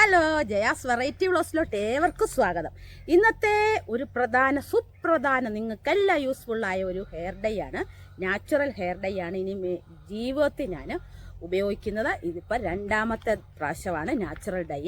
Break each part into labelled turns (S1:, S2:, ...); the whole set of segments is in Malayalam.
S1: ഹലോ ജയാസ് വെറൈറ്റി വ്ളോസിലോട്ട് ഏവർക്കും സ്വാഗതം. ഇന്നത്തെ ഒരു പ്രധാന സുപ്രധാന നിങ്ങൾക്കെല്ലാം യൂസ്ഫുള്ളായ ഒരു ഹെയർ ഡൈ ആണ്. നാച്ചുറൽ ഹെയർ ഡൈ ആണ് ഇനി ജീവിതത്തിൽ ഞാൻ ഉപയോഗിക്കുന്നത്. ഇതിപ്പോൾ രണ്ടാമത്തെ പ്രാവശ്യമാണ് നാച്ചുറൽ ഡൈ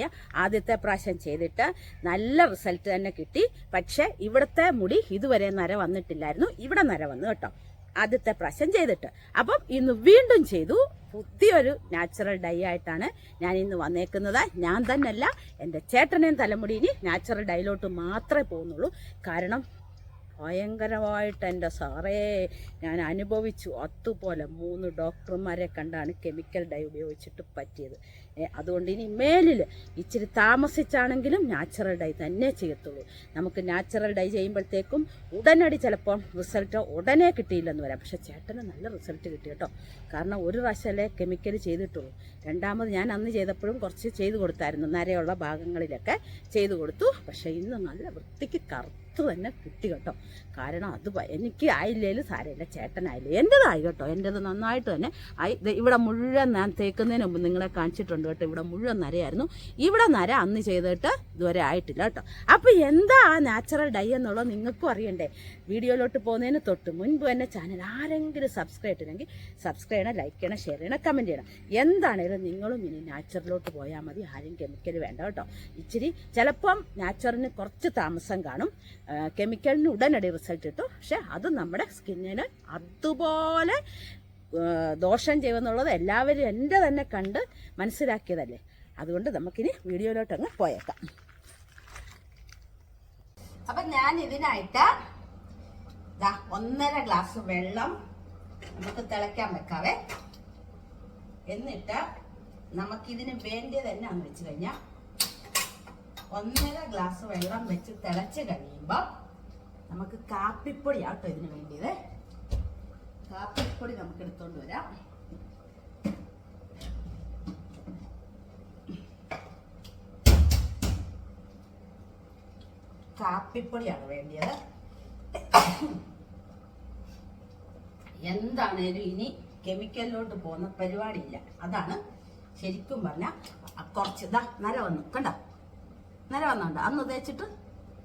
S1: ആദ്യത്തെ പ്രാവശ്യം ചെയ്തിട്ട് നല്ല റിസൾട്ട് തന്നെ കിട്ടി. പക്ഷേ ഇവിടുത്തെ മുടി ഇതുവരെ നര വന്നിട്ടില്ലായിരുന്നു. ഇവിടെ നര വന്നു കേട്ടോ. ആദ്യത്തെ പ്രാവശ്യം ചെയ്തിട്ട്. അപ്പം ഇന്ന് വീണ്ടും ചെയ്തു. പുതിയൊരു നാച്ചുറൽ ഡൈ ആയിട്ടാണ് ഞാൻ ഇന്ന് വന്നേക്കുന്നത്. ഞാൻ തന്നെയല്ല എന്റെ ചേട്ടനെയും തലമുടി ഇനി നാച്ചുറൽ ഡൈയിലോട്ട് മാത്രമേ പോകുന്നുള്ളൂ. കാരണം ഭയങ്കരമായിട്ട് എന്റെ സാറേ ഞാൻ അനുഭവിച്ചു. അതുപോലെ മൂന്ന് ഡോക്ടർമാരെ കണ്ടാണ് കെമിക്കൽ ഡൈ ഉപയോഗിച്ചിട്ട് പറ്റിയത്. അതുകൊണ്ട് ഇനി മേലിൽ ഇച്ചിരി താമസിച്ചാണെങ്കിലും നാച്ചുറൽ ഡൈ തന്നെ ചെയ്യത്തുള്ളൂ. നമുക്ക് നാച്ചുറൽ ഡൈ ചെയ്യുമ്പോഴത്തേക്കും ഉടനടി ചിലപ്പോൾ റിസൾട്ട് ഉടനെ കിട്ടിയില്ലെന്ന് വരാം. പക്ഷേ ചേട്ടന് നല്ല റിസൾട്ട് കിട്ടി കേട്ടോ. കാരണം ഒരു പ്രാവശ്യമല്ലേ കെമിക്കൽ ചെയ്തിട്ടുള്ളൂ. രണ്ടാമത് ഞാൻ അന്ന് ചെയ്തപ്പോഴും കുറച്ച് ചെയ്തു കൊടുത്തായിരുന്നു. നരയുള്ള ഭാഗങ്ങളിലൊക്കെ ചെയ്തു കൊടുത്തു. പക്ഷേ ഇന്ന് നല്ല വൃത്തിക്ക് കറുത്ത്. そうだねってこと。കാരണം അത് എനിക്ക് ആയില്ലേലും സാരമില്ല. ചേട്ടനായില്ലേ എന്റെതായി കേട്ടോ. എന്റെത് നന്നായിട്ട് തന്നെ ഇവിടെ മുഴുവൻ ഞാൻ തേക്കുന്നതിന് മുമ്പ് നിങ്ങളെ കാണിച്ചിട്ടുണ്ട് കേട്ടോ. ഇവിടെ മുഴുവൻ നരയായിരുന്നു. ഇവിടെ നര അന്ന് ചെയ്തിട്ട് ഇതുവരെ ആയിട്ടില്ല കേട്ടോ. അപ്പോൾ എന്താ ആ നാച്ചുറൽ ഡൈ എന്നുള്ളത് നിങ്ങൾക്കും അറിയണ്ടേ? വീഡിയോയിലോട്ട് പോകുന്നതിന് തൊട്ട് മുൻപ് തന്നെ ചാനൽ ആരെങ്കിലും സബ്സ്ക്രൈബ് ചെയ്യണമെങ്കിൽ സബ്സ്ക്രൈബ് ചെയ്യണം ലൈക്ക് ചെയ്യണം ഷെയർ ചെയ്യണം കമന്റ് ചെയ്യണം. എന്താണേലും നിങ്ങളും ഇനി നാച്ചുറലോട്ട് പോയാൽ മതി. ആരും കെമിക്കൽ വേണ്ട കേട്ടോ. ഇച്ചിരി ചിലപ്പം നാച്ചുറലിന് കുറച്ച് താമസം കാണും. കെമിക്കലിന് ഉടനടി റിസൾട്ട് കിട്ടും. പക്ഷെ അത് നമ്മുടെ സ്കിന്നിന് അതുപോലെ ദോഷം ചെയ്യുമെന്നുള്ളത് എല്ലാവരും എന്റെ തന്നെ കണ്ട് മനസ്സിലാക്കിയതല്ലേ? അതുകൊണ്ട് നമുക്കിനി വീഡിയോയിലോട്ട് അങ്ങ് പോയേക്കാം. അപ്പം ഞാൻ ഇതിനായിട്ട് ഒന്നര ഗ്ലാസ് വെള്ളം നമുക്ക് തിളയ്ക്കാൻ വെക്കാവേ. എന്നിട്ട് നമുക്കിതിന് വേണ്ടിയത് എന്നാന്ന് വെച്ച് കഴിഞ്ഞാൽ ഒന്നര ഗ്ലാസ് വെള്ളം വെച്ച് തിളച്ച് കഴിയുമ്പോൾ നമുക്ക് കാപ്പിപ്പൊടി ആട്ടോ ഇതിന് വേണ്ടിയത്. കാപ്പിപ്പൊടി നമുക്ക് എടുത്തോണ്ട് വരാം. കാപ്പിപ്പൊടിയാണ് വേണ്ടിയത്. എന്താണേലും ഇനി കെമിക്കലിലോട്ട് പോകുന്ന പരിപാടിയില്ല. അതാണ് ശരിക്കും പറഞ്ഞാൽ കുറച്ച് ഇതാ നര വന്നു കണ്ടോ? നര വന്നുണ്ട് അന്ന് തേച്ചിട്ട്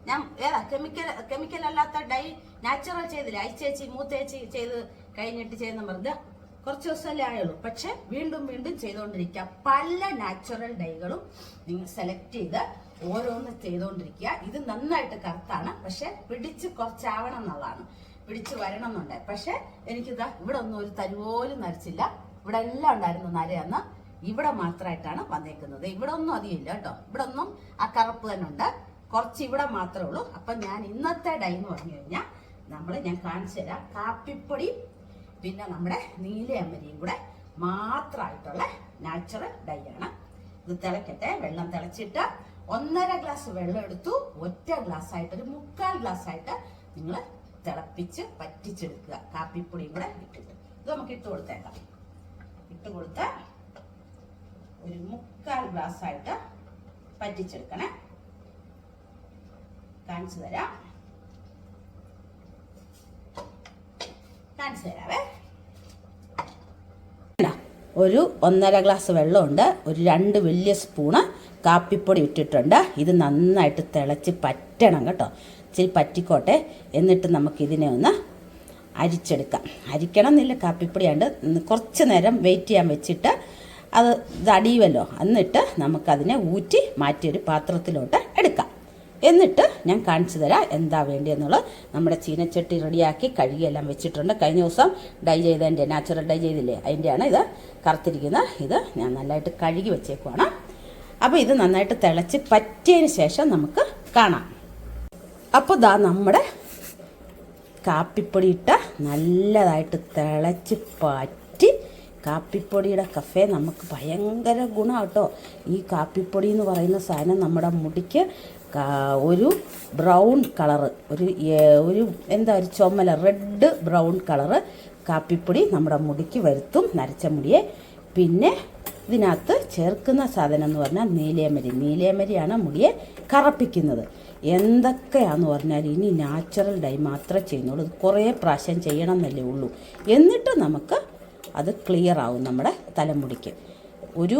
S1: ഞാൻ ഏതാ കെമിക്കൽ കെമിക്കൽ അല്ലാത്ത ഡൈ നാച്ചുറൽ ചെയ്തില്ല. അയച്ചേച്ചി മൂത്തേച്ചി ചെയ്ത് കഴിഞ്ഞിട്ട് ചെയ്യുന്ന പറഞ്ഞത് കുറച്ച് ദിവസമല്ലേ ആയുള്ളൂ. പക്ഷെ വീണ്ടും വീണ്ടും ചെയ്തുകൊണ്ടിരിക്കുക പല നാച്ചുറൽ ഡൈകളും നിങ്ങൾ സെലക്ട് ചെയ്ത് ഓരോന്ന് ചെയ്തുകൊണ്ടിരിക്കുക ഇത് നന്നായിട്ട് കറുത്താണ്. പക്ഷെ പിടിച്ച് കുറച്ചാവണം എന്നുള്ളതാണ്. പിടിച്ച് വരണം എന്നുണ്ട് പക്ഷെ എനിക്കിതാ ഇവിടെ ഒന്നും ഒരു തരുപോലും നരച്ചില്ല. ഇവിടെ എല്ലാം ഉണ്ടായിരുന്നു നരയെന്ന്. ഇവിടെ മാത്രമായിട്ടാണ് വന്നേക്കുന്നത്. ഇവിടെ ഒന്നും അധികം ഇല്ല കേട്ടോ. ഇവിടെ ഒന്നും ആ കറുപ്പ് തന്നെ ഉണ്ട്. കുറച്ച് ഇവിടെ മാത്രമേ ഉള്ളൂ. അപ്പൊ ഞാൻ ഇന്നത്തെ ഡൈ എന്ന് പറഞ്ഞു കഴിഞ്ഞാൽ നമ്മൾ ഞാൻ കാണിച്ചു തരാം. കാപ്പിപ്പൊടി പിന്നെ നമ്മുടെ നീലയമ്മരിയും കൂടെ മാത്രമായിട്ടുള്ള നാച്ചുറൽ ഡൈ ആണ്. ഇത് തിളക്കട്ടെ. വെള്ളം തിളച്ചിട്ട് ഒന്നര ഗ്ലാസ് വെള്ളം എടുത്തു. ഒറ്റ ഗ്ലാസ് ആയിട്ട് ഒരു മുക്കാൽ ഗ്ലാസ് ആയിട്ട് നിങ്ങൾ തിളപ്പിച്ച് പറ്റിച്ചെടുക്കുക കാപ്പിപ്പൊടിയും കൂടെ ഇട്ടിട്ട്. ഇത് നമുക്ക് ഇട്ട് കൊടുത്തേക്കാം. ഇട്ട് കൊടുത്ത് ഒരു മുക്കാൽ ഗ്ലാസ് ആയിട്ട് പറ്റിച്ചെടുക്കണേ കാണിച്ചു തരാം. കാണിച്ചു തരാവേ. ഒരു ഒന്നര ഗ്ലാസ് വെള്ളമുണ്ട് ഒരു രണ്ട് വലിയ സ്പൂണ് കാപ്പിപ്പൊടി ഇട്ടിട്ടുണ്ട്. ഇത് നന്നായിട്ട് തിളച്ച് പറ്റണം കേട്ടോ. ഇച്ചിരി പറ്റിക്കോട്ടെ എന്നിട്ട് നമുക്കിതിനെ ഒന്ന് അരിച്ചെടുക്കാം. അരിക്കണം എന്നില്ല കാപ്പിപ്പൊടിയാണ്ട് കുറച്ച് നേരം വെയിറ്റ് ചെയ്യാൻ വെച്ചിട്ട് അത് ഇത് അടിയുമല്ലോ എന്നിട്ട് നമുക്കതിനെ ഊറ്റി മാറ്റിയൊരു പാത്രത്തിലോട്ട് എടുക്കാം. എന്നിട്ട് ഞാൻ കാണിച്ചു തരാം എന്താ വേണ്ടിയെന്നുള്ളത്. നമ്മുടെ ചീനച്ചട്ടി റെഡിയാക്കി കഴുകിയെല്ലാം വെച്ചിട്ടുണ്ട്. കഴിഞ്ഞ ദിവസം ഡൈ ചെയ്തതിന്റെ നാച്ചുറൽ ഡൈ ചെയ്തില്ലേ? അതിന്റെയാണ് ഇത് കറുത്തിരിക്കുന്നത്. ഇത് ഞാൻ നല്ലതായിട്ട് കഴുകി വെച്ചേക്കുവാണ്. അപ്പോൾ ഇത് നന്നായിട്ട് തിളച്ച് പറ്റിയതിന് ശേഷം നമുക്ക് കാണാം. അപ്പോൾ ദാ നമ്മുടെ കാപ്പിപ്പൊടി ഇട്ട നല്ലതായിട്ട് തിളച്ച് പറ്റി കാപ്പിപ്പൊടിയുടെ കഫേ നമുക്ക് ഭയങ്കര ഗുണമാണ് കേട്ടോ ഈ കാപ്പിപ്പൊടി എന്ന് പറയുന്ന സാധനം നമ്മുടെ മുടിക്ക് ഒരു ബ്രൗൺ കളറ് ഒരു ഒരു എന്താ ഒരു ചുമല റെഡ് ബ്രൗൺ കളറ് കാപ്പിപ്പൊടി നമ്മുടെ മുടിക്ക് വരുത്തും നരച്ച മുടിയെ. പിന്നെ ഇതിനകത്ത് ചേർക്കുന്ന സാധനം എന്ന് പറഞ്ഞാൽ നീലേമരി നീലേമരിയാണ് മുടിയെ കറപ്പിക്കുന്നത്. എന്തൊക്കെയാന്ന് പറഞ്ഞാൽ ഇനി നാച്ചുറൽ ഡൈ മാത്രമേ ചെയ്യുന്നുള്ളൂ. കുറേ പ്രാവശ്യം ചെയ്യണം എന്നല്ലേ ഉള്ളൂ. എന്നിട്ട് നമുക്ക് അത് ക്ലിയർ ആവും നമ്മുടെ തലമുടിക്ക്. ഒരു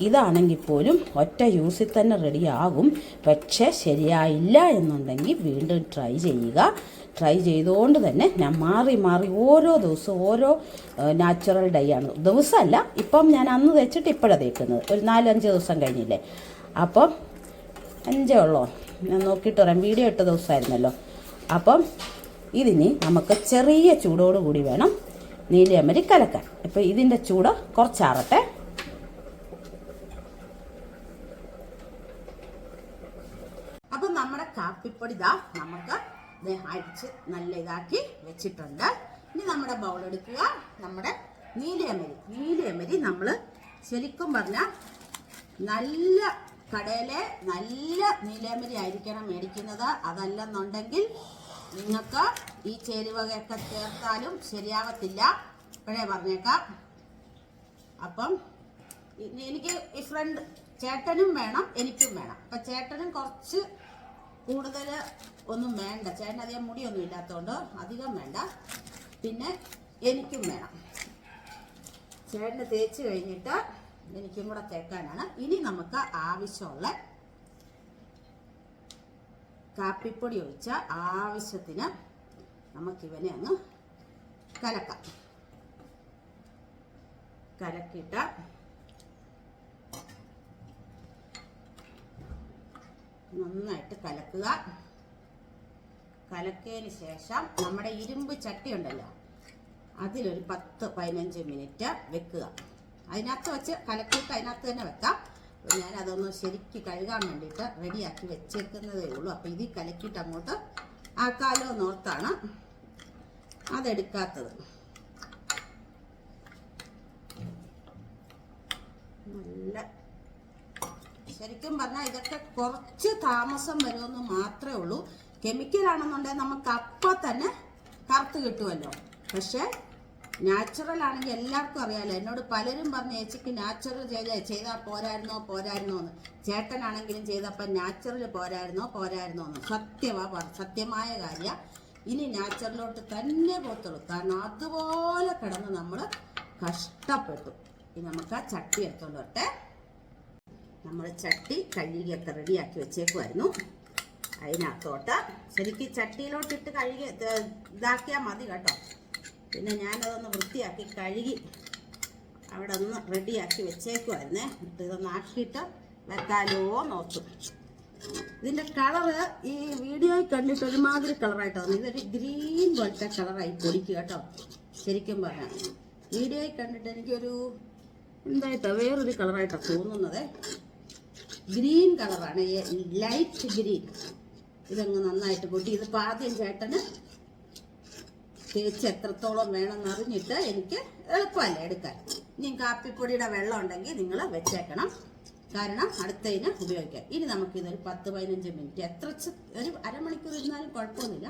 S1: ഇതാണെങ്കിൽ പോലും ഒറ്റ യൂസിൽ തന്നെ റെഡിയാകും പക്ഷേ ശരിയായില്ല എന്നുണ്ടെങ്കിൽ വീണ്ടും ട്രൈ ചെയ്യുക. ട്രൈ ചെയ്തുകൊണ്ട് തന്നെ ഞാൻ മാറി മാറി ഓരോ ദിവസവും ഓരോ നാച്ചുറൽ ഡൈ ആണ്. ദിവസമല്ല ഇപ്പം ഞാൻ അന്ന് തേച്ചിട്ട് ഇപ്പോഴാണ് തേക്കുന്നത്. ഒരു നാലഞ്ച് ദിവസം കഴിഞ്ഞില്ലേ. അപ്പം അഞ്ചേ ഉള്ളോ? ഞാൻ നോക്കിയിട്ട് പറയാം. വീഡിയോ ഇട്ട ദിവസമായിരുന്നല്ലോ. അപ്പം ഇതിനി നമുക്ക് ചെറിയ ചൂടോടുകൂടി വേണം. നീലിയമരി കലക്കാൻ. ഇപ്പം ഇതിന്റെ ചൂട് കുറച്ചാറട്ടെ. അപ്പം നമ്മുടെ കാപ്പിപ്പൊടി ഇതാ നമുക്ക് അരിച്ച് നല്ല ഇതാക്കി വെച്ചിട്ടുണ്ട്. ഇനി നമ്മുടെ ബൗൾ എടുക്കുക. നമ്മുടെ നീലിയമരി നീലിയമരി നമ്മൾ ശരിക്കും പറഞ്ഞാൽ നല്ല കടയിലെ നല്ല നീലയമരി ആയിരിക്കണം മേടിക്കുന്നത്. അതല്ലെന്നുണ്ടെങ്കിൽ നിങ്ങൾക്ക് ഈ ചേരുവകയൊക്കെ ചേർത്താലും ശരിയാവത്തില്ല. ഇപ്പോഴേ പറഞ്ഞേക്കാം. അപ്പം എനിക്ക് ഈ ഫ്രണ്ട് ചേട്ടനും വേണം എനിക്കും വേണം. അപ്പം ചേട്ടനും കുറച്ച് കൂടുതൽ ഒന്നും വേണ്ട. ചേട്ടൻ അധികം മുടിയൊന്നും ഇല്ലാത്തതുകൊണ്ട് അധികം വേണ്ട. പിന്നെ എനിക്കും വേണം. ചേട്ടന് തേച്ച് കഴിഞ്ഞിട്ട് എനിക്കും കൂടെ തേക്കാനാണ്. ഇനി നമുക്ക് ആവശ്യമുള്ള കാപ്പിപ്പൊടി ഒഴിച്ച ആവശ്യത്തിന് നമുക്കിവനെ അങ്ങ് കലക്കാം. കലക്കിയിട്ട് നന്നായിട്ട് കലക്കുക. കലക്കിയതിന് ശേഷം നമ്മുടെ ഇരുമ്പ് ചട്ടി ഉണ്ടല്ലോ അതിലൊരു പത്ത് പതിനഞ്ച് മിനിറ്റ് വെക്കുക. അതിനകത്ത് വെച്ച് കലക്കിയിട്ട് അതിനകത്ത് തന്നെ വെക്കാം. ഞാൻ അതൊന്ന് ശരിക്ക് കഴുകാൻ വേണ്ടിയിട്ട് റെഡിയാക്കി വെച്ചേക്കുന്നതേ ഉള്ളൂ. അപ്പോൾ ഇതിൽ കലക്കിയിട്ട് അങ്ങോട്ട് ആക്കാലോ എന്നോർത്താണ് അതെടുക്കാത്തത്. നല്ല ശരിക്കും പറഞ്ഞാൽ ഇതൊക്കെ കുറച്ച് താമസം വരുമെന്ന് മാത്രമേ ഉള്ളൂ. കെമിക്കൽ ആണെന്നുണ്ടെങ്കിൽ നമുക്ക് അപ്പം തന്നെ കറുത്ത് കിട്ടുമല്ലോ പക്ഷേ നാച്ചുറൽ ആണെങ്കിൽ എല്ലാവർക്കും അറിയാമല്ലോ എന്നോട് പലരും പറഞ്ഞ ചേച്ചിക്ക് നാച്ചുറൽ ചെയ്ത ചെയ്താൽ പോരായിരുന്നോ പോരായിരുന്നോ എന്ന്. ചേട്ടനാണെങ്കിലും ചെയ്തപ്പോൾ നാച്ചുറൽ പോരായിരുന്നോ പോരായിരുന്നോ എന്ന്. സത്യമാ സത്യമായ കാര്യം. ഇനി നാച്ചുറലോട്ട് തന്നെ പോത്തുള്ളൂ കാരണം അതുപോലെ കിടന്ന് നമ്മൾ കഷ്ടപ്പെട്ടു. ഇനി നമുക്ക് ആ ചട്ടി എടുത്തോണ്ട് നമ്മൾ ചട്ടി കഴുകിയൊക്കെ റെഡിയാക്കി വെച്ചേക്കുമായിരുന്നു അതിനകത്തോട്ട് ശരിക്കും ചട്ടിയിലോട്ടിട്ട് കഴുകി ഇത് ഇതാക്കിയാൽ മതി കേട്ടോ. പിന്നെ ഞാനതൊന്ന് വൃത്തിയാക്കി കഴുകി അവിടെ ഒന്ന് റെഡിയാക്കി വെച്ചേക്കുമായിരുന്നേ എന്നിട്ട് ഇതൊന്ന് ആക്കിയിട്ട് വെക്കാലോ നോക്കും ഇതിന്റെ കളറ് ഈ വീഡിയോയിൽ കണ്ടിട്ട് ഒരുമാതിരി കളറായിട്ട് ഇതൊരു ഗ്രീൻ പോലത്തെ കളറായി പൊടിക്കും കേട്ടോ. ശരിക്കും പറഞ്ഞാൽ വീഡിയോയിൽ കണ്ടിട്ട് എനിക്കൊരു എന്തായിട്ടോ വേറൊരു കളറായിട്ടാണ് തോന്നുന്നത്. ഗ്രീൻ കളറാണ് ലൈറ്റ് ഗ്രീൻ ഇതങ്ങ് നന്നായിട്ട് പൊട്ടി. ഇത് ആദ്യം ചേട്ടന് തേച്ച് എത്രത്തോളം വേണമെന്ന് അറിഞ്ഞിട്ട് എനിക്ക് എളുപ്പമല്ല എടുക്കാൻ. ഇനി കാപ്പിപ്പൊടിയുടെ വെള്ളം ഉണ്ടെങ്കിൽ നിങ്ങൾ വെച്ചേക്കണം. കാരണം അടുത്തതിന് ഉപയോഗിക്കാം ഇനി നമുക്കിതൊരു പത്ത് പതിനഞ്ച് മിനിറ്റ് എത്ര ഒരു അരമണിക്കൂർ ഇരുന്നാലും കുഴപ്പമൊന്നുമില്ല.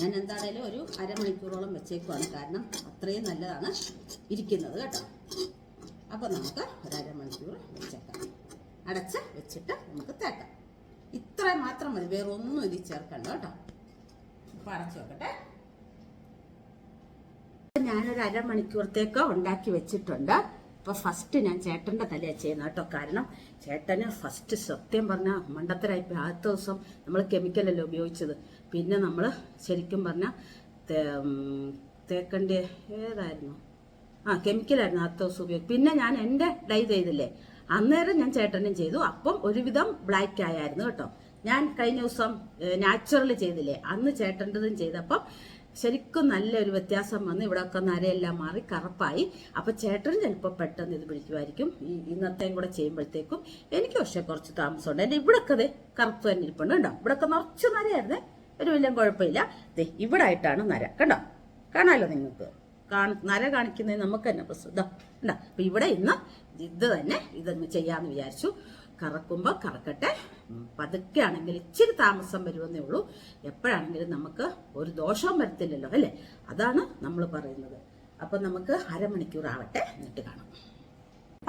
S1: ഞാൻ എന്താണേലും ഒരു അരമണിക്കൂറോളം വെച്ചേക്കുവാണ്. കാരണം അത്രയും നല്ലതാണ് ഇരിക്കുന്നത് കേട്ടോ. അപ്പോൾ നമുക്ക് ഒരു അരമണിക്കൂർ വെച്ചേക്കാം. അടച്ച് വെച്ചിട്ട് നമുക്ക് തേക്കാം. ഇത്ര മാത്രം മതി. വേറെ ഒന്നും ഇതിൽ ചേർക്കണ്ട കേട്ടോ. അപ്പോൾ അടച്ചു വെക്കട്ടെ. ഞാനൊരു അരമണിക്കൂറത്തേക്ക് ഉണ്ടാക്കി വെച്ചിട്ടുണ്ട്. അപ്പോൾ ഫസ്റ്റ് ഞാൻ ചേട്ടന്റെ തലയാണ് ചെയ്യുന്നത് കേട്ടോ. കാരണം ചേട്ടന് ഫസ്റ്റ് സത്യം പറഞ്ഞാൽ മണ്ടത്തരായിപ്പോയി ആദ്യത്തെ ദിവസം നമ്മൾ കെമിക്കലല്ലേ ഉപയോഗിച്ചത്. പിന്നെ നമ്മൾ ശരിക്കും പറഞ്ഞാൽ തേക്കണ്ട ഏതായിരുന്നു? ആ കെമിക്കലായിരുന്നു ആദ്യത്തെ ദിവസം ഉപയോഗിക്കും പിന്നെ ഞാൻ എന്റെ ഡൈ ചെയ്തില്ലേ? അന്നേരം ഞാൻ ചേട്ടനും ചെയ്തു. അപ്പം ഒരുവിധം ബ്ലാക്ക് ആയായിരുന്നു കേട്ടോ. ഞാൻ കഴിഞ്ഞ ദിവസം നാച്ചുറൽ ചെയ്തില്ലേ? അന്ന് ചേട്ടന്റെതും ചെയ്തപ്പം ശരിക്കും നല്ലൊരു വ്യത്യാസം വന്ന് ഇവിടെയൊക്കെ നരയെല്ലാം മാറി കറുപ്പായി. അപ്പൊ ചേട്ടനും ചിലപ്പോൾ പെട്ടെന്ന് ഇത് പിടിക്കുമായിരിക്കും. ഈ ഇന്നത്തെയും കൂടെ ചെയ്യുമ്പോഴത്തേക്കും എനിക്ക് പക്ഷെ കുറച്ച് താമസമുണ്ട്. എന്റെ ഇവിടെയൊക്കെ അതെ കറുപ്പ് തന്നെ ഇരിപ്പുണ്ട് കണ്ടോ? ഇവിടെയൊക്കെ നിറച്ച് നരയായിരുന്നേ. ഒരു വലിയ കുഴപ്പമില്ല. ദേ ഇവിടെ ആയിട്ടാണ് നര. കണ്ടോ? കാണാമല്ലോ നിങ്ങൾക്ക്? നര കാണിക്കുന്നത് നമുക്ക് തന്നെ പ്രസിദ്ധം ഉണ്ടാ അപ്പൊ ഇവിടെ ഇന്ന് ഇത് തന്നെ ഇതങ്ങ് ചെയ്യാന്ന് വിചാരിച്ചു. കറക്കുമ്പോൾ കറക്കട്ടെ. പതുക്കെ ആണെങ്കിൽ ഇച്ചിരി താമസം വരുമെന്നേ ഉള്ളൂ. എപ്പോഴാണെങ്കിലും നമുക്ക് ഒരു ദോഷവും വരത്തില്ലല്ലോ അല്ലേ? അതാണ് നമ്മൾ പറയുന്നത്. അപ്പം നമുക്ക് അരമണിക്കൂർ ആവട്ടെ എന്നിട്ട് കാണാം.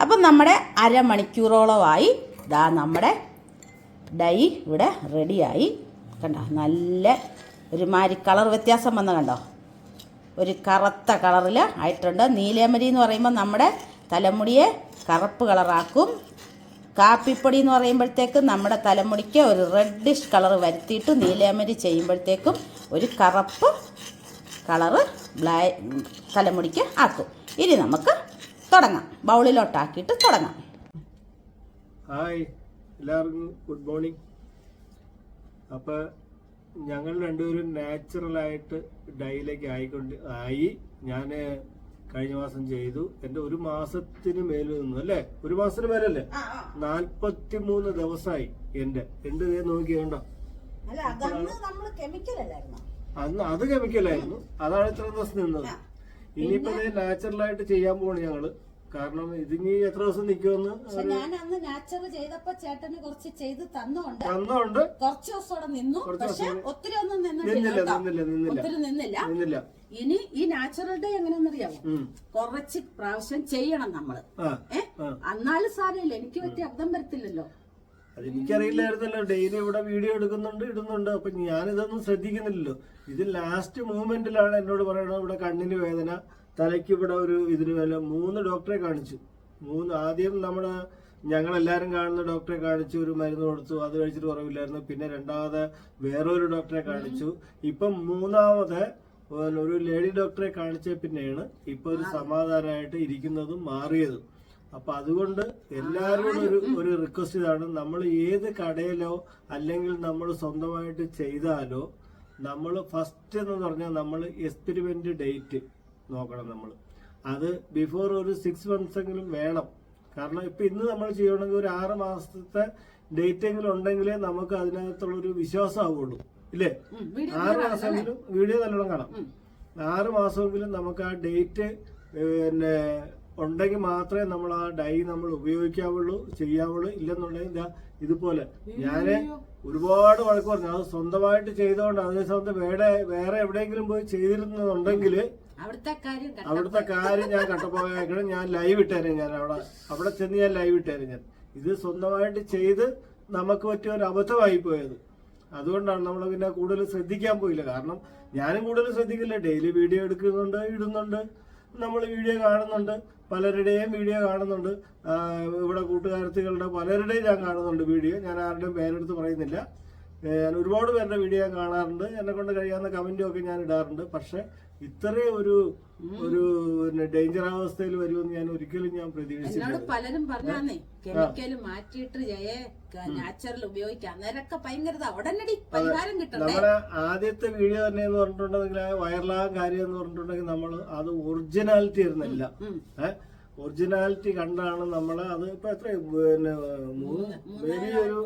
S1: അപ്പം നമ്മുടെ അരമണിക്കൂറോളമായി ദാ നമ്മുടെ ഡൈ ഇവിടെ റെഡിയായി. കണ്ടോ നല്ല ഒരുമാതിരി കളർ വ്യത്യാസം വന്ന കണ്ടോ? ഒരു കറുത്ത കളറിൽ ആയിട്ടുണ്ട്. നീലയമരി എന്ന് പറയുമ്പോൾ നമ്മുടെ തലമുടിയെ കറുപ്പ് കളറാക്കും. കാപ്പിപ്പൊടി എന്ന് പറയുമ്പോഴത്തേക്കും നമ്മുടെ തലമുടിക്ക് ഒരു റെഡിഷ് കളർ വരുത്തിയിട്ട് നീലയമരി ചെയ്യുമ്പോഴത്തേക്കും ഒരു കറുപ്പ് കളറ് ബ്ലാ തലമുടിക്ക് ആക്കും. ഇനി നമുക്ക് തുടങ്ങാം. ബൗളിലോട്ടാക്കിയിട്ട് തുടങ്ങാം.
S2: ഹായ് എല്ലാവർക്കും ഗുഡ് മോർണിംഗ് അപ്പൊ ഞങ്ങൾ രണ്ടുപേരും നാച്ചുറൽ ആയിട്ട് ഡൈയിലേക്ക് ആയിക്കൊണ്ട് ആയി ഞാൻ കഴിഞ്ഞ മാസം ചെയ്തു. എന്റെ ഒരു മാസത്തിന് മേലെ നിന്നു അല്ലേ? ഒരു മാസത്തിന് മേലല്ലേ? നാൽപ്പത്തി മൂന്ന് ദിവസമായി എന്റെ എന്റെ ദേ നോക്കി കണ്ടോ.
S1: അല്ല അതന്ന് നമ്മൾ കെമിക്കൽ അല്ലായിരുന്നു?
S2: അന്ന് അത് കെമിക്കലായിരുന്നു അതാണ് ഇത്ര ദിവസം നിന്നത്. ഇനിയിപ്പോ നാച്ചുറൽ ആയിട്ട് ചെയ്യാൻ പോവാണ് ഞങ്ങൾ. കാരണം ഇതിനി എത്ര ദിവസം നിക്കുമെന്ന്
S1: പക്ഷെ ഞാൻ അന്ന് നാച്ചർ ചെയ്തപ്പോ ചേട്ടന് കുറച്ച് ചെയ്ത് തന്നോണ്ട്
S2: തന്നോണ്ട്
S1: കുറച്ച് ദിവസം അവിടെ നിന്നു പക്ഷെ ഒത്തിരി ഒന്നും
S2: നിന്നില്ല
S1: കേട്ടോ.
S2: നിന്നില്ല നിന്നില്ല.
S1: ഒത്തിരി നിന്നില്ല.
S2: നിന്നില്ല.
S1: ഇനി ഈ നാച്ചുറൽ ഡേ എങ്ങനെയാണെന്നറിയാമോ. കുറച്ച് പ്രാവശ്യം ചെയ്യണം നമ്മൾ.
S2: ആ
S1: ഏ?
S2: ആ.
S1: എന്നാലും സാരമില്ല. എനിക്ക് പറ്റിയ അബ്ദം വരത്തില്ലല്ലോ.
S2: അതെനിക്കറിയില്ലായിരുന്നല്ലോ. ഡെയിലി ഇവിടെ വീഡിയോ എടുക്കുന്നുണ്ട് ഇടുന്നുണ്ട്. അപ്പൊ ഞാനിതൊന്നും ശ്രദ്ധിക്കുന്നില്ലല്ലോ. ഇത് ലാസ്റ്റ് മൂമെന്റിലാണ് എന്നോട് പറയണത്. ഇവിടെ കണ്ണിന് വേദന. തലയ്ക്ക് ഇവിടെ ഒരു ഇതിന് വില മൂന്ന് ഡോക്ടറെ കാണിച്ചു. മൂന്ന് ആദ്യം നമ്മുടെ ഞങ്ങളെല്ലാവരും കാണുന്ന ഡോക്ടറെ കാണിച്ചു ഒരു മരുന്ന് കൊടുത്തു അത് കഴിച്ചിട്ട് കുറവില്ലായിരുന്നു. പിന്നെ രണ്ടാമത് വേറൊരു ഡോക്ടറെ കാണിച്ചു. ഇപ്പം മൂന്നാമത് ഒരു ലേഡി ഡോക്ടറെ കാണിച്ച പിന്നെയാണ് ഇപ്പൊ ഒരു സമാധാനമായിട്ട് ഇരിക്കുന്നതും മാറിയതും. അപ്പൊ അതുകൊണ്ട് എല്ലാവരോടും ഒരു ഒരു റിക്വസ്റ്റ് ഇതാണ്. നമ്മൾ ഏത് കടയിലോ അല്ലെങ്കിൽ നമ്മൾ സ്വന്തമായിട്ട് ചെയ്താലോ നമ്മൾ ഫസ്റ്റ് എന്ന് പറഞ്ഞാൽ നമ്മൾ എക്സ്പെരിമെന്റ് ഡേറ്റ് നോക്കണം നമ്മൾ അത് ബിഫോർ ഒരു സിക്സ് മന്ത്സ് എങ്കിലും വേണം. കാരണം ഇപ്പം ഇന്ന് നമ്മൾ ചെയ്യണമെങ്കിൽ ഒരു ആറ് മാസത്തെ ഡേറ്റ് എങ്കിലും ഉണ്ടെങ്കിലേ നമുക്ക് അതിനകത്തുള്ള ഒരു വിശ്വാസം ആവുള്ളൂ ഇല്ലേ ആറ് മാസമെങ്കിലും വീഡിയോ നല്ലോണം കാണാം. ആറ് മാസമെങ്കിലും നമുക്ക് ആ ഡേറ്റ് പിന്നെ ഉണ്ടെങ്കിൽ മാത്രമേ നമ്മൾ ആ ഡൈ നമ്മൾ ഉപയോഗിക്കാവുള്ളൂ ചെയ്യാവുള്ളൂ ഇല്ലെന്നുണ്ടെങ്കിൽ ഇതാ ഇതുപോലെ. ഞാൻ ഒരുപാട് വഴക്ക് പറഞ്ഞു. അത് സ്വന്തമായിട്ട് ചെയ്തോണ്ട് അതേ സമയത്ത് വേറെ വേറെ എവിടെയെങ്കിലും പോയി ചെയ്തിരുന്നുണ്ടെങ്കിൽ
S1: അവിടുത്തെ കാര്യം
S2: ഞാൻ കട്ടപ്പോയേക്കണം ഞാൻ ലൈവ് ഇട്ടേനെ ഞാൻ അവിടെ. അവിടെ ചെന്ന് ഞാൻ ലൈവ് ഇട്ടേനെ ഞാൻ. ഇത് സ്വന്തമായിട്ട് ചെയ്ത് നമുക്ക് പറ്റിയ ഒരു അബദ്ധമായി പോയത്. അതുകൊണ്ടാണ് നമ്മൾ പിന്നെ കൂടുതൽ ശ്രദ്ധിക്കാൻ പോയില്ല. കാരണം ഞാനും കൂടുതൽ ശ്രദ്ധിക്കില്ല. ഡെയിലി വീഡിയോ എടുക്കുന്നുണ്ട് ഇടുന്നുണ്ട്. നമ്മൾ വീഡിയോ കാണുന്നുണ്ട്. പലരുടെയും വീഡിയോ കാണുന്നുണ്ട്. ഇവിടെ കൂട്ടുകാരത്തികളുടെ പലരുടെയും ഞാൻ കാണുന്നുണ്ട് വീഡിയോ ഞാൻ ആരുടെയും പേരെടുത്ത് പറയുന്നില്ല. ഒരുപാട് പേരുടെ വീഡിയോ ഞാൻ കാണാറുണ്ട്. എന്നെ കൊണ്ട് കഴിയാവുന്ന കമന്റും ഒക്കെ ഞാൻ ഇടാറുണ്ട്. പക്ഷെ ഇത്രയും ഒരു ഒരു ഡേഞ്ചർ അവസ്ഥയിൽ വരുമെന്ന് ഞാൻ ഒരിക്കലും ഞാൻ പ്രതീക്ഷിച്ചില്ല
S1: എന്നോട് പലരും പറഞ്ഞാന്നേ കെമിക്കൽ മാറ്റിയിട്ട് ജയെ നാച്ചുറൽ ഉപയോഗിക്കാം അന്നേരമൊക്കെ ഭയങ്കര. ഉടനടി പരിഹാരം കിട്ടണ്ടേ?
S2: നമ്മുടെ ആദ്യത്തെ വീഡിയോ തന്നെ എന്ന് പറഞ്ഞിട്ടുണ്ടെങ്കിൽ വൈറലാകാൻ കാര്യം എന്ന് പറഞ്ഞിട്ടുണ്ടെങ്കിൽ നമ്മൾ അത് ഒറിജിനാലിറ്റി ആയിരുന്നില്ല. ഏഹ്? ഒറിജിനാലിറ്റി കണ്ടാണ് നമ്മൾ അത് ഇപ്പൊ എത്ര പിന്നെ മൂന്ന് ഒരു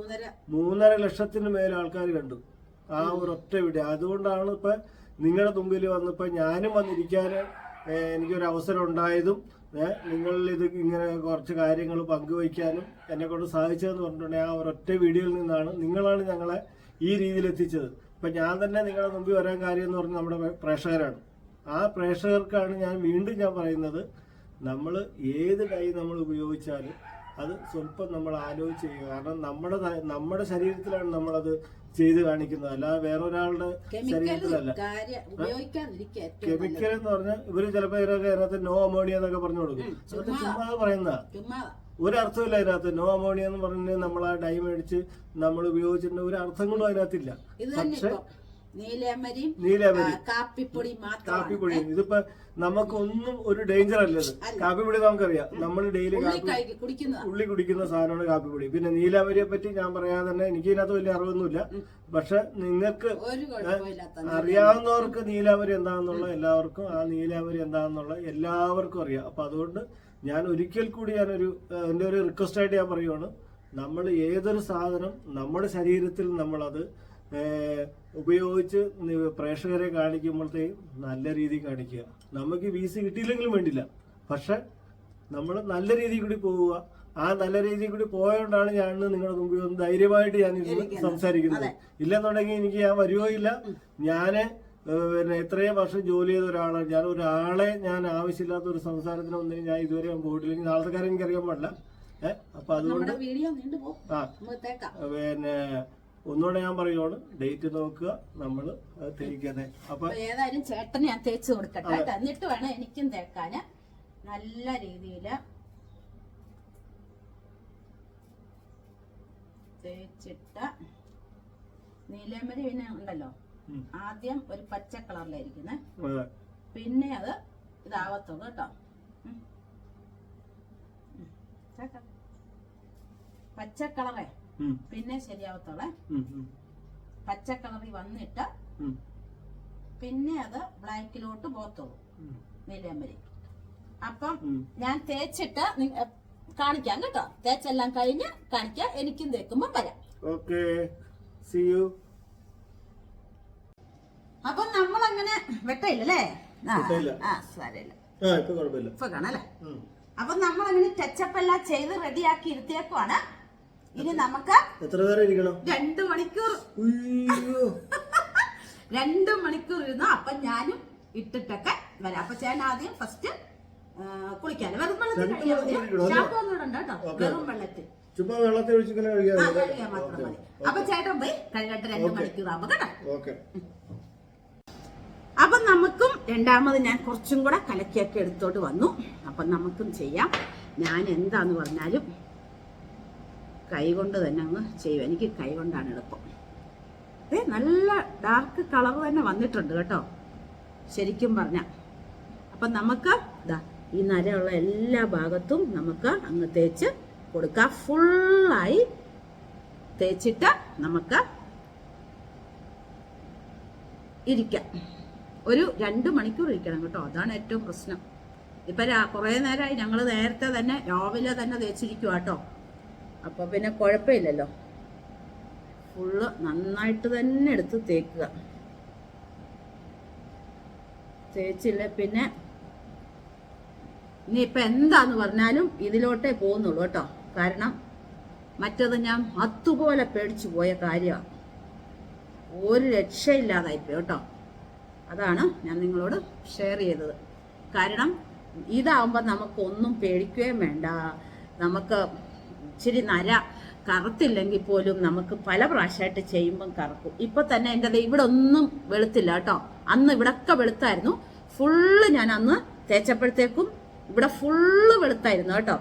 S1: മൂന്നര.
S2: ലക്ഷത്തിന് മേലെ ആൾക്കാർ കണ്ടു. ആ ഒരു ഒരൊറ്റ വീഡിയോ അതുകൊണ്ടാണ് ഇപ്പൊ നിങ്ങളുടെ മുമ്പിൽ വന്നിപ്പോ ഞാനും വന്നിരിക്കാൻ എനിക്കൊരു അവസരം ഉണ്ടായതും നിങ്ങൾ നിങ്ങളിൽ ഇത് ഇങ്ങനെ കുറച്ച് കാര്യങ്ങൾ പങ്കുവയ്ക്കാനും എന്നെ കൊണ്ട് സാധിച്ചതെന്ന് പറഞ്ഞിട്ടുണ്ടെങ്കിൽ ആ ഒരൊറ്റ വീഡിയോയിൽ നിന്നാണ് നിങ്ങളാണ് ഞങ്ങളെ ഈ രീതിയിൽ എത്തിച്ചത്. ഇപ്പൊ ഞാൻ തന്നെ നിങ്ങളുടെ മുമ്പിൽ വരാൻ കാര്യം എന്ന് പറഞ്ഞാൽ നമ്മുടെ പ്രേക്ഷകരാണ്. ആ പ്രേക്ഷകർക്കാണ് ഞാൻ വീണ്ടും ഞാൻ പറയുന്നത്. നമ്മൾ ഏത് ഡൈ നമ്മൾ ഉപയോഗിച്ചാലും അത് സ്വല്പം നമ്മൾ ആലോചിച്ച് ചെയ്യുക. കാരണം നമ്മുടെ നമ്മുടെ ശരീരത്തിലാണ് നമ്മളത് ചെയ്ത് കാണിക്കുന്നത്. അല്ലാതെ വേറൊരാളുടെ ശരീരത്തിലല്ല.
S1: കെമിക്കൽ
S2: എന്ന് പറഞ്ഞാൽ ഇവർ ചിലപ്പോ ഇതിനൊക്കെ അതിനകത്ത് നോ അമോണിയ എന്നൊക്കെ പറഞ്ഞു കൊടുക്കും. അതൊക്കെ ചുമ്മാ
S1: പറയുന്ന
S2: ഒരർത്ഥമില്ല അതിനകത്ത് നോ അമോണിയ എന്ന് പറഞ്ഞ് നമ്മൾ ആ ഡൈ മേടിച്ച് നമ്മൾ ഉപയോഗിച്ചിട്ടുണ്ട് ഒരു അർത്ഥങ്ങളും അതിനകത്തില്ല.
S1: ഇത് തന്നെ ഇപ്പൊ
S2: നീലമരി
S1: കാപ്പിപ്പൊടി
S2: കാപ്പിപ്പൊടി. ഇതിപ്പോ നമുക്കൊന്നും ഒരു ഡേഞ്ചർ അല്ലത്. കാപ്പിപ്പൊടി നമുക്കറിയാം. നമ്മൾ ഡെയിലി
S1: ഉള്ളി
S2: കുടിക്കുന്ന സാധനമാണ് കാപ്പിപ്പൊടി. പിന്നെ നീലാമരിയെ പറ്റി ഞാൻ പറയാതെ തന്നെ എനിക്ക് ഇതിനകത്ത് വലിയ അറിവൊന്നുമില്ല. പക്ഷെ നിങ്ങൾക്ക് അറിയാവുന്നവർക്ക് നീലാമരി എന്താണെന്നുള്ള എല്ലാവർക്കും ആ നീലാമരി എന്താണെന്നുള്ള എല്ലാവർക്കും അറിയാം. അപ്പൊ അതുകൊണ്ട് ഞാൻ ഒരിക്കൽ കൂടി ഞാനൊരു ഒരു എന്റെ ഒരു റിക്വസ്റ്റ് ആയിട്ട് ഞാൻ പറയുവാണ്. നമ്മൾ ഏതൊരു സാധനം നമ്മുടെ ശരീരത്തിൽ നമ്മളത് ഉപയോഗിച്ച് പ്രേക്ഷകരെ കാണിക്കുമ്പോഴത്തേക്കും നല്ല രീതിയിൽ കാണിക്കുക. നമുക്ക് വി സി കിട്ടിയില്ലെങ്കിലും വേണ്ടില്ല. പക്ഷെ നമ്മൾ നല്ല രീതിയിൽ കൂടി പോവുക. ആ നല്ല രീതിയിൽ കൂടി പോയതുകൊണ്ടാണ് ഞാൻ നിങ്ങളുടെ മുമ്പിൽ ഒന്ന് ധൈര്യമായിട്ട് ഞാൻ സംസാരിക്കുന്നത്. ഇല്ലെന്നുണ്ടെങ്കിൽ എനിക്ക് ഞാൻ വരുവോ ഇല്ല. ഞാൻ പിന്നെ ഇത്രയും വർഷം ജോലി ചെയ്ത ഒരാളാണ്. ഞാൻ ഒരാളെ ഞാൻ ആവശ്യമില്ലാത്ത ഒരു സംസാരത്തിന് ഒന്നിനും ഞാൻ ഇതുവരെ പോയിട്ടില്ലെങ്കിൽ ആൾക്കാരെ കാര്യം എനിക്ക് അറിയാൻ പാടില്ല. ഏഹ് അപ്പൊ അതുകൊണ്ട് ആ. പിന്നെ ഒന്നുകൂടെ ഞാൻ പറയുവാണ് ഡേറ്റ് നോക്കുക നമ്മൾ തേക്കുന്നത് അപ്പൊ
S1: ഏതായാലും ചേട്ടന് ഞാൻ തേച്ച് കൊടുക്കട്ടെ കേട്ടോ. എന്നിട്ട് വേണം എനിക്കും തേക്കാന് നല്ല രീതിയിൽ തേച്ചിട്ട് നീലമരി പിന്നെ ഉണ്ടല്ലോ. ആദ്യം ഒരു പച്ച കളറിലായിരിക്കുന്നേ. പിന്നെ അത് ഇതാവത്തുള്ളൂ കേട്ടോ. പച്ച കളറേ പിന്നെ
S2: ശരിയാവത്തോളെ.
S1: പച്ച കളറിൽ വന്നിട്ട് പിന്നെ അത് ബ്ലാക്കിലോട്ട് പോത്തോളൂ.
S2: ഉം,
S1: നീലമരി അപ്പം ഞാൻ തേച്ചിട്ട് കാണിക്കാം കേട്ടോ. തേച്ചെല്ലാം കഴിഞ്ഞ് കാണിക്കാം. എനിക്കും തേക്കുമ്പോ വരാം.
S2: ഓക്കെ. സി യു
S1: അപ്പൊ നമ്മൾ അങ്ങനെ വെട്ടയില്ലല്ലേ
S2: ഇപ്പൊ
S1: കാണാല്ലേ അപ്പൊ നമ്മൾ അങ്ങനെ ടച്ചപ്പ് എല്ലാം ചെയ്ത് റെഡിയാക്കി ഇരുത്തിയേക്കുവാണ്. ഇനി നമുക്ക്
S2: എത്ര നേരം ഇരിക്കണം?
S1: രണ്ടു മണിക്കൂർ. രണ്ട് മണിക്കൂർ ഇരുന്നു അപ്പൊ ഞാനും ഇട്ടിട്ടൊക്കെ വരാം. അപ്പൊ ചേട്ടൻ ആദ്യം ഫസ്റ്റ് കുളിക്കാൻ വെറും വെള്ളത്തിൽ? ഷാമ്പു ഒന്നും ഇടണ്ട കേട്ടോ. വെറും വെള്ളത്തിൽ.
S2: ചുമ്മാ വെള്ളത്തിൽ ഒഴിച്ചിങ്ങനെ ഇങ്ങനെ
S1: കഴിക്കാൻ മാത്രം മതി. അപ്പൊ ചേട്ടൻ പോയി കഴുകട്ടെ രണ്ട്. മണിക്കൂർ ആവുമ്പോ കേട്ടോ. അപ്പൊ നമുക്കും രണ്ടാമത് ഞാൻ കുറച്ചും കൂടെ കലക്കിയൊക്കെ എടുത്തോട്ട് വന്നു. അപ്പൊ നമുക്കും ചെയ്യാം. ഞാൻ എന്താന്ന് പറഞ്ഞാലും കൈകൊണ്ട് തന്നെ അങ്ങ് ചെയ്യും എനിക്ക് കൈകൊണ്ടാണ് എളുപ്പം. ഏ നല്ല ഡാർക്ക് കളർ തന്നെ വന്നിട്ടുണ്ട് കേട്ടോ. ശരിക്കും പറഞ്ഞ. അപ്പൊ നമുക്ക് ഇതാ ഈ നരയുള്ള എല്ലാ ഭാഗത്തും നമുക്ക് അങ്ങ് തേച്ച് കൊടുക്കാം. ഫുള്ളായി തേച്ചിട്ട് നമുക്ക് ഇരിക്കാം. ഒരു രണ്ട് മണിക്കൂർ ഇരിക്കണം കേട്ടോ. അതാണ് ഏറ്റവും പ്രശ്നം. ഇപ്പൊ കുറേ നേരമായി ഞങ്ങൾ നേരത്തെ തന്നെ രാവിലെ തന്നെ തേച്ചിരിക്കുക കേട്ടോ. അപ്പൊ പിന്നെ കുഴപ്പമില്ലല്ലോ. ഫുള്ള് നന്നായിട്ട് തന്നെ എടുത്ത് തേക്കുക. തേച്ചില്ല പിന്നെ ഇനി ഇപ്പം എന്താന്ന് പറഞ്ഞാലും ഇതിലോട്ടേ പോകുന്നുള്ളൂ കേട്ടോ. കാരണം മറ്റത് ഞാൻ അതുപോലെ പേടിച്ചു പോയ കാര്യമാണ് ഒരു രക്ഷയില്ലാതായിപ്പോയി കേട്ടോ. അതാണ് ഞാൻ നിങ്ങളോട് ഷെയർ ചെയ്തത്. കാരണം ഇതാവുമ്പോൾ നമുക്കൊന്നും പേടിക്കുകയും വേണ്ട. നമുക്ക് ഇച്ചിരി നര കറുത്തില്ലെങ്കിൽ പോലും നമുക്ക് പല പ്രാവശ്യമായിട്ട് ചെയ്യുമ്പം കറക്കും. ഇപ്പൊ തന്നെ എന്റെ ഇവിടെ ഒന്നും വെളുത്തില്ല കേട്ടോ. അന്ന് ഇവിടൊക്കെ വെളുത്തായിരുന്നു. ഫുള്ള് ഞാൻ അന്ന് തേച്ചപ്പോഴത്തേക്കും ഇവിടെ ഫുള്ള് വെളുത്തായിരുന്നു കേട്ടോ.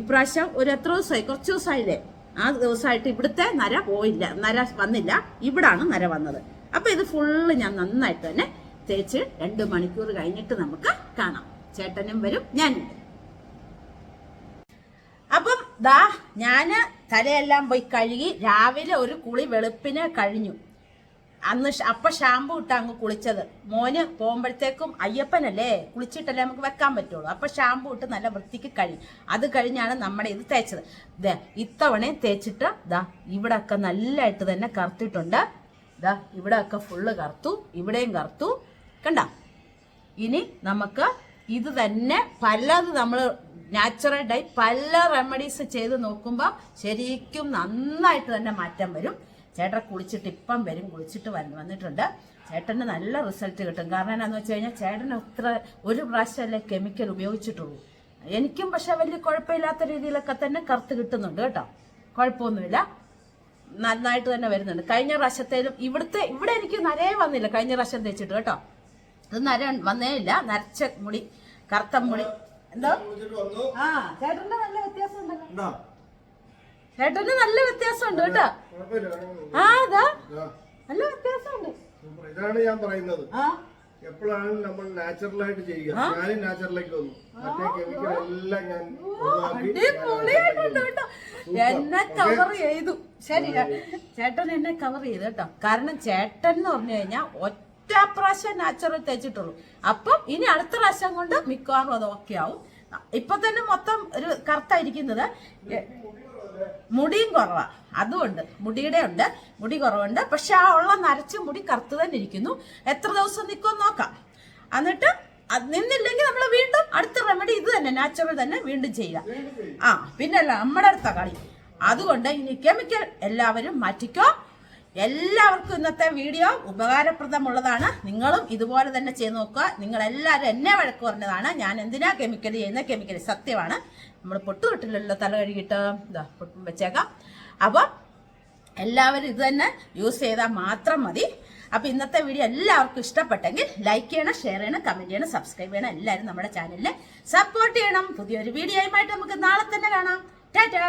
S1: ഇപ്രാവശ്യം ഒരു എത്ര ദിവസമായി? കുറച്ച് ദിവസമായില്ലേ? ആ ദിവസമായിട്ട് ഇവിടുത്തെ നര പോയില്ല. നര വന്നില്ല. ഇവിടാണ് നര വന്നത്. അപ്പൊ ഇത് ഫുള്ള് ഞാൻ നന്നായിട്ട് തന്നെ തേച്ച് രണ്ട് മണിക്കൂർ കഴിഞ്ഞിട്ട് നമുക്ക് കാണാം. ചേട്ടനും വരും ഞാനും വരും. അപ്പം ദാ ഞാൻ തലയെല്ലാം പോയി കഴുകി രാവിലെ ഒരു കുളി വെളുപ്പിന് കഴിഞ്ഞു. അന്ന് അപ്പം ഷാമ്പു ഇട്ട് അങ്ങ് കുളിച്ചത്. മോന് പോകുമ്പോഴത്തേക്കും അയ്യപ്പനല്ലേ കുളിച്ചിട്ടല്ലേ നമുക്ക് വെക്കാൻ പറ്റുള്ളൂ. അപ്പൊ ഷാമ്പു ഇട്ട് നല്ല വൃത്തിക്ക് കഴി അത് കഴിഞ്ഞാണ് നമ്മുടെ ഇത് തേച്ചത്. ദേ ഇത്തവണയും തേച്ചിട്ട് ദാ ഇവിടെ ഒക്കെ നല്ലതായിട്ട് തന്നെ കറുത്തിട്ടുണ്ട്. ദാ ഇവിടെ ഒക്കെ ഫുള്ള് കറുത്തു ഇവിടെയും കറുത്തു. കണ്ട? ഇനി നമുക്ക് ഇത് തന്നെ പലത് നമ്മൾ നാച്ചുറൽ ഡൈ പല റെമഡീസ് ചെയ്ത് നോക്കുമ്പോൾ ശരിക്കും നന്നായിട്ട് തന്നെ മാറ്റം വരും. ചേട്ടൻ കുളിച്ചിട്ട് ഇപ്പം വരും. കുളിച്ചിട്ട് വന്ന് വന്നിട്ടുണ്ട്. ചേട്ടന് നല്ല റിസൾട്ട് കിട്ടും. കാരണം എന്താണെന്ന് വെച്ച് കഴിഞ്ഞാൽ ചേട്ടന് അത്ര ഒരു പ്രാവശ്യമല്ലേ കെമിക്കൽ ഉപയോഗിച്ചിട്ടുള്ളൂ. എനിക്കും പക്ഷെ വലിയ കുഴപ്പമില്ലാത്ത രീതിയിലൊക്കെ തന്നെ കറുത്ത് കിട്ടുന്നുണ്ട് കേട്ടോ. കുഴപ്പമൊന്നുമില്ല. നന്നായിട്ട് തന്നെ വരുന്നുണ്ട്. കഴിഞ്ഞ പ്രാവശ്യത്തേലും ഇവിടുത്തെ ഇവിടെ എനിക്ക് നരയെ വന്നില്ല. കഴിഞ്ഞ പ്രാവശ്യം തേച്ചിട്ട് കേട്ടോ. ഇത് നര വന്നേ ഇല്ല നരച്ച മുടി കറുത്ത മുടി. എന്തോ? ആ ചേട്ടന്റെ നല്ല വ്യത്യാസം ഉണ്ടല്ലോ.
S2: ഉണ്ടോ?
S1: ചേട്ടന് നല്ല വ്യത്യാസമുണ്ട് കേട്ടോ. ആ അതാ. നല്ല വ്യത്യാസമുണ്ട്.
S2: ഇതാണ് ഞാൻ പറയുന്നത്. എപ്പോഴാണ് നമ്മൾ നാച്ചുറൽ ആയിട്ട് ചെയ്യുക? ഞാനും നാച്ചുറലേക്ക് വന്നു. മറ്റേ കെമിക്കൽ എല്ലാം ഞാൻ
S1: എന്നെ കവർ ചെയ്തു. ശരി ചേട്ടൻ എന്നെ കവർ ചെയ്തു കേട്ടോ. കാരണം ചേട്ടൻ എന്ന് പറഞ്ഞു കഴിഞ്ഞാൽ ഒറ്റ പ്രാവശ്യം നാച്ചുറൽ തേച്ചിട്ടുള്ളൂ. അപ്പം ഇനി അടുത്ത പ്രാവശ്യം കൊണ്ട് മിക്കവാറും അത് ഓക്കെ ആവും. ഇപ്പൊ തന്നെ മൊത്തം ഒരു കറുത്തായിരിക്കുന്നത് മുടിയും കുറവാ. ഉണ്ട് മുടിയുടെ ഉണ്ട്. മുടി കുറവുണ്ട്. പക്ഷെ ആ ഉള്ള നരച്ച മുടി കറുത്ത് തന്നെ ഇരിക്കുന്നു. എത്ര ദിവസം നിൽക്കും നോക്കാം. എന്നിട്ട് നിന്നില്ലെങ്കിൽ നമ്മൾ വീണ്ടും അടുത്ത റെമഡി ഇത് തന്നെ നാച്ചുറൽ തന്നെ വീണ്ടും ചെയ്യുക. ആ പിന്നല്ല നമ്മുടെ അടുത്ത കളി. അതുകൊണ്ട് ഇനി കെമിക്കൽ എല്ലാവരും മാറ്റിക്കോ. എല്ലാവർക്കും ഇന്നത്തെ വീഡിയോ ഉപകാരപ്രദമുള്ളതാണ്. നിങ്ങളും ഇതുപോലെ തന്നെ ചെയ്ത് നോക്കുക. നിങ്ങൾ എല്ലാവരും എന്നെ വഴക്ക് പറഞ്ഞതാണ്. ഞാൻ എന്തിനാ കെമിക്കൽ ചെയ്യുന്ന കെമിക്കൽ സത്യമാണ്. നമ്മൾ പൊട്ട് കിട്ടില്ലല്ലോ തല കഴുകിയിട്ട്. ഇതാ പൊട്ടും വെച്ചേക്കാം. അപ്പോൾ എല്ലാവരും ഇത് തന്നെ യൂസ് ചെയ്താൽ മാത്രം മതി. അപ്പോൾ ഇന്നത്തെ വീഡിയോ എല്ലാവർക്കും ഇഷ്ടപ്പെട്ടെങ്കിൽ ലൈക്ക് ചെയ്യണം ഷെയർ ചെയ്യണം കമന്റ് ചെയ്യണം സബ്സ്ക്രൈബ് ചെയ്യണം. എല്ലാവരും നമ്മുടെ ചാനലിനെ സപ്പോർട്ട് ചെയ്യണം. പുതിയൊരു വീഡിയോയുമായിട്ട് നമുക്ക് നാളെ തന്നെ കാണാം. ടാറ്റാ